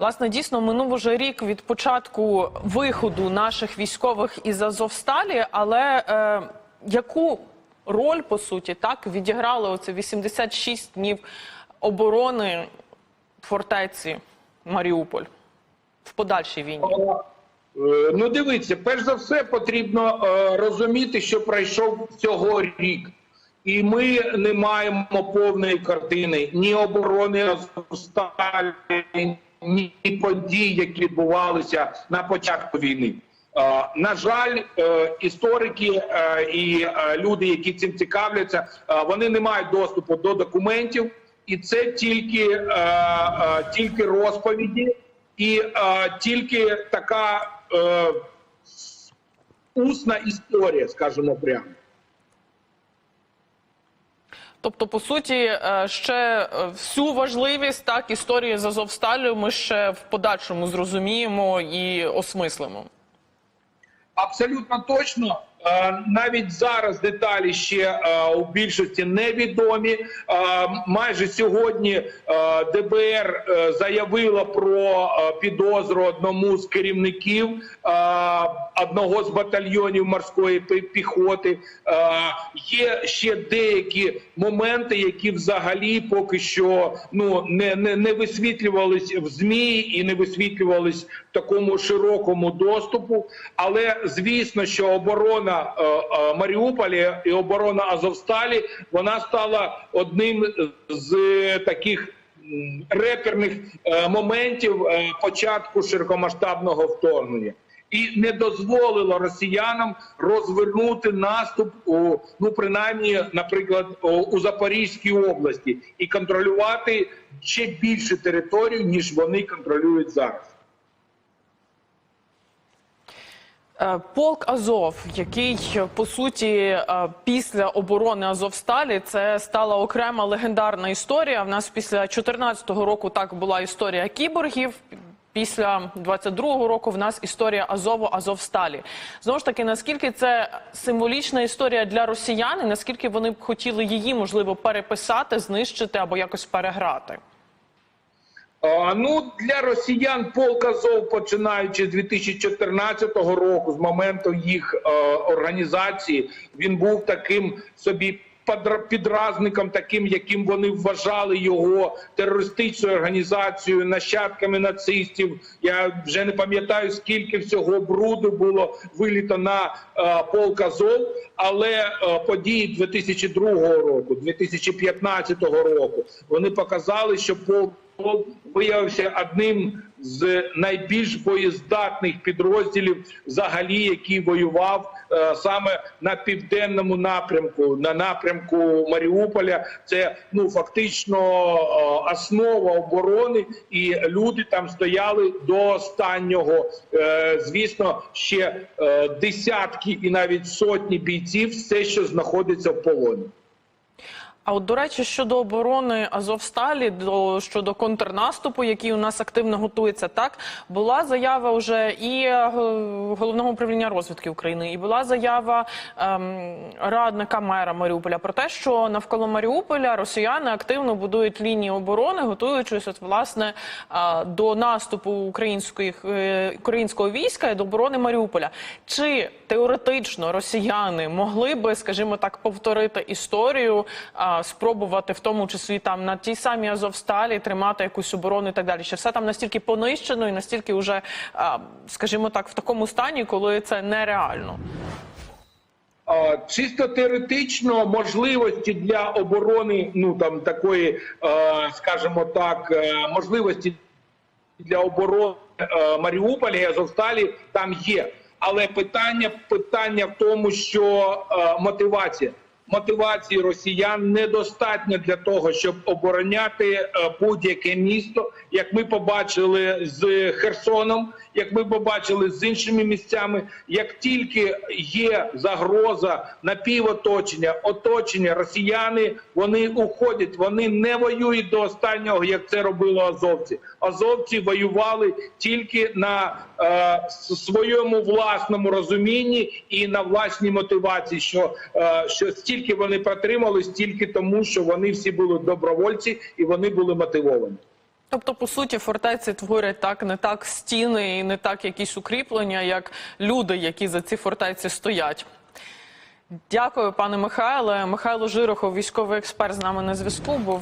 Власне, дійсно минув уже рік від початку виходу наших військових із Азовсталі, але е, яку роль по суті так відіграли оце 86 днів оборони фортеці Маріуполь в подальшій війні? Е, Ну, дивіться, перш за все потрібно е, розуміти, що пройшов всього рік, і ми не маємо повної картини ні оборони Азовсталі, подій, які відбувалися на початку війни. Е, на жаль, е, історики е, і люди, які цим цікавляться, вони не мають доступу до документів, і це тільки, тільки розповіді і тільки така усна історія, скажімо прямо. Тобто, по суті, е, ще е, всю важливість так історії з Азовсталю ми ще в подальшому зрозуміємо і осмислимо. Абсолютно точно. Е, Навіть зараз деталі ще е, у більшості невідомі. Е, Майже сьогодні ДБР заявило про підозру одному з керівників одного з батальйонів морської піхоти. Є ще деякі моменти, які взагалі поки що ну не, не, не висвітлювались в змі і не висвітлювались в такому широкому доступу. Але звісно, що оборона е, е, Маріуполя і оборона Азовсталі вона стала одним з таких реперних е, моментів початку широкомасштабного вторгнення. І не дозволило росіянам розвернути наступ у ну принаймні, наприклад, у Запорізькій області і контролювати ще більше територію, ніж вони контролюють зараз. Е, Полк Азов, який е, по суті е, після оборони Азовсталі, це стала окрема легендарна історія. В нас після 2014 року так була історія кіборгів. Після 22-го року в нас історія Азову Азовсталі. Знову ж таки, наскільки це символічна історія для росіян, і наскільки вони б хотіли її можливо переписати, знищити або якось переграти? Ну для росіян полк Азов, починаючи з 2014 року, з моменту їх е, організації, він був таким собі підразником, таким, яким вони вважали його терористичною організацією, нащадками нацистів. Я вже не пам'ятаю, скільки всього бруду було виліто на е, полк Азов, але е, події 2002 року, 2015 року, вони показали, що полк виявився одним з найбільш боєздатних підрозділів, взагалі, який воював е, саме на південному напрямку, на напрямку Маріуполя. Це ну фактично е, основа оборони, і люди там стояли до останнього. Е, звісно, ще е, десятки і навіть сотні бійців, все, що знаходиться в полоні. А от до речі, щодо оборони Азовсталі, до щодо контрнаступу, який у нас активно готується, так була заява вже і е, головного управління розвідки України, і була заява ем, радника мера Маріуполя про те, що навколо Маріуполя росіяни активно будують лінії оборони, готуючись от, власне е, до наступу української е, українського війська і до оборони Маріуполя. Чи теоретично росіяни могли би, скажімо так, повторити історію? спробувати в тому числі там на тій самій Азовсталі тримати якусь оборону і так далі. Що все там настільки понищено і настільки вже, скажімо так, в такому стані, коли це нереально. Чисто теоретично можливості для оборони, ну там такої, скажімо так, е, можливості для оборони е, Маріуполя і Азовсталі там є. Але питання питання в тому, що е, мотивація. Мотивації росіян недостатньо для того, щоб обороняти е, будь-яке місто, як ми побачили з Херсоном, як ми побачили з іншими місцями. Як тільки є загроза напівоточення, оточення, росіяни вони уходять, вони не воюють до останнього, як це робили азовці. Азовці воювали тільки на е, своєму власному розумінні і на власній мотивації, що, е, що стільки вони протримали, стільки тому, що вони всі були добровольці і вони були мотивовані. Тобто, по суті, фортеці творять так не так стіни і не так якісь укріплення, як люди, які за ці фортеці стоять. Дякую, пане Михайле. Михайло Жирохов, військовий експерт, з нами на зв'язку. Був